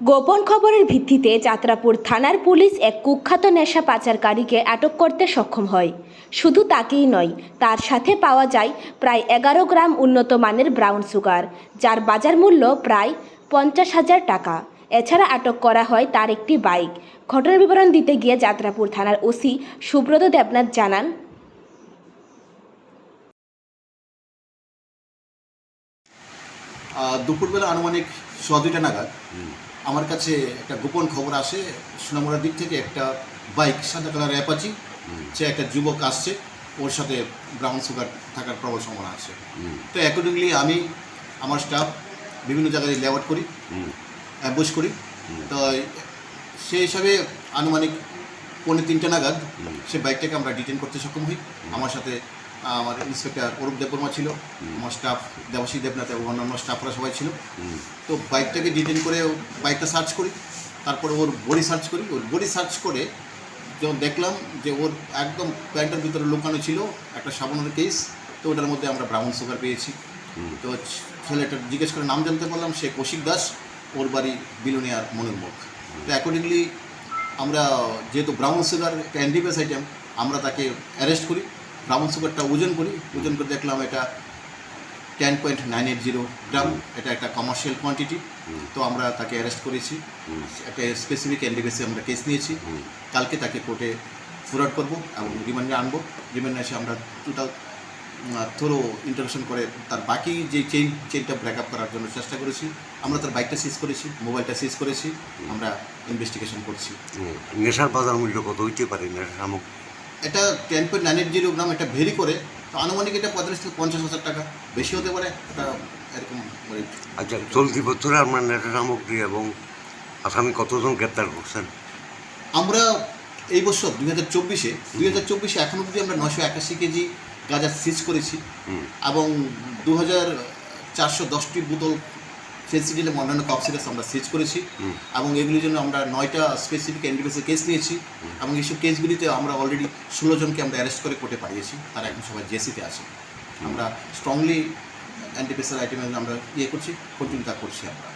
গোপন খবরের ভিত্তিতে যাত্রাপুর থানার পুলিশ এক কুখ্যাত নেশা পাচারকারীকে আটক করতে সক্ষম হয়। শুধু তাকেই নয় তার সাথে পাওয়া যায় প্রায় এগারো গ্রাম উন্নত মানের ব্রাউন সুগার যার বাজার মূল্য প্রায় পঞ্চাশ হাজার টাকা। এছাড়া আটক করা হয় তার একটি বাইক। ঘটনার বিবরণ দিতে গিয়ে যাত্রাপুর থানার ওসি সুব্রত দেবনাথ জানান দুপুরবেলা আনুমানিক সোয়া দুইটা নাগাদ আমার কাছে একটা গোপন খবর আসে সোনামুড়ার দিক থেকে একটা বাইক সাদা কালার অ্যাপাচি। সে একটা যুবক আসছে ওর সাথে ব্রাউন সুগার থাকার প্রবল সম্ভাবনা আছে। তো অ্যাকর্ডিংলি আমি আমার স্টাফ বিভিন্ন জায়গায় লেআউট করি অ্যাম্বুশ করি। তো সেই হিসাবে আনুমানিক পৌনে তিনটে নাগাদ সে বাইকটাকে আমরা ডিটেন করতে সক্ষম হই। আমার সাথে আমার ইন্সপেক্টর অরূপ দেববর্মা ছিল, আমার স্টাফ দেবাশী দেবনাথ এবং অন্যান্য স্টাফরা সবাই ছিল। তো বাইকটাকে ডিটেন করে বাইকটা সার্চ করি, তারপর ওর বডি সার্চ করি। ওর বডি সার্চ করে যখন দেখলাম যে ওর একদম প্যান্টের ভিতরে লুকানো ছিল একটা সাবানের কেস তো ওটার মধ্যে আমরা ব্রাউন সুগার পেয়েছি। তো ছেলেটা জিজ্ঞেস করে নাম জানতে পারলাম, সে কৌশিক দাস, ওর বাড়ি বিলোনিয়ার মনুরমুখ তো অ্যাকর্ডিংলি আমরা যেহেতু ব্রাউন সুগার একটা আইটেম আমরা তাকে অ্যারেস্ট করি। ব্রাউন সুগারটা ওজন করি ওজন করে দেখলাম এটা ten point nine eight zero gram এটা একটা কমার্শিয়াল কোয়ান্টিটি তো আমরা তাকে অ্যারেস্ট করেছি। একটা স্পেসিফিক এনডিবিসে আমরা কেস নিয়েছি। কালকে তাকে কোর্টে ফরওয়ার্ড করব এবং রিমান্ডে আনব। রিমান্ডে এসে আমরা টোটাল থ্রো ইন্টারভেশন করে তার বাকি যে চেইন চেইনটা ব্রেক আপ করার জন্য চেষ্টা করেছি আমরা তার বাইকটা সিজ করেছি মোবাইলটা সিজ করেছি আমরা ইনভেস্টিগেশন করছি। নেশার বাজার মূল্য কত? হইতে পারে নেশার সামগ্রী এটা ten point nine eight zero gram এটা ভেরি করে তো আনুমানিক এটা পঁয়তাল্লিশ থেকে পঞ্চাশ হাজার টাকা বেশি হতে পারে এটা এরকম rate। আচ্ছা চলতি বছরে আপনার নেশা সামগ্রী এবং আসামি কতজন গ্রেপ্তার করছেন আমরা এই বছর দুই হাজার চব্বিশে দুই হাজার চব্বিশে এখন অবধি আমরা নশো একাশি কেজি গাঁজা সিজ করেছি এবং দু হাজার চারশো দশটি বোতল ফেন্সিডিল এবং অন্যান্য কফ সিরাপস আমরা সিজ করেছি এবং এগুলির জন্য আমরা নয়টা স্পেসিফিক এনডিপিসের কেস নিয়েছি এবং এইসব কেসগুলিতে আমরা অলরেডি ষোলো জনকে আমরা অ্যারেস্ট করে কোর্টে পাঠিয়েছি। তারা এখন সবাই জেসিতে আছে। আমরা স্ট্রংলি অ্যান্টিপেসার আইটেম আমরা ইয়ে করছি কন্টিনিউ তা করছি আমরা।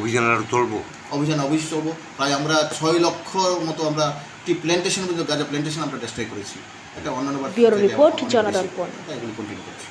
অভিযান আরও চলবো? অভিযান অবশ্যই চলবো। প্রায় আমরা ছয় লক্ষ মতো আমরা টি প্ল্যান্টেশন গাজা প্ল্যান্টেশন আমরা ডিস্ট্রয় করেছি। এটা অন্যান্য রিপোর্ট। জনদর্পণ। এগুলো কন্টিনিউ করছি।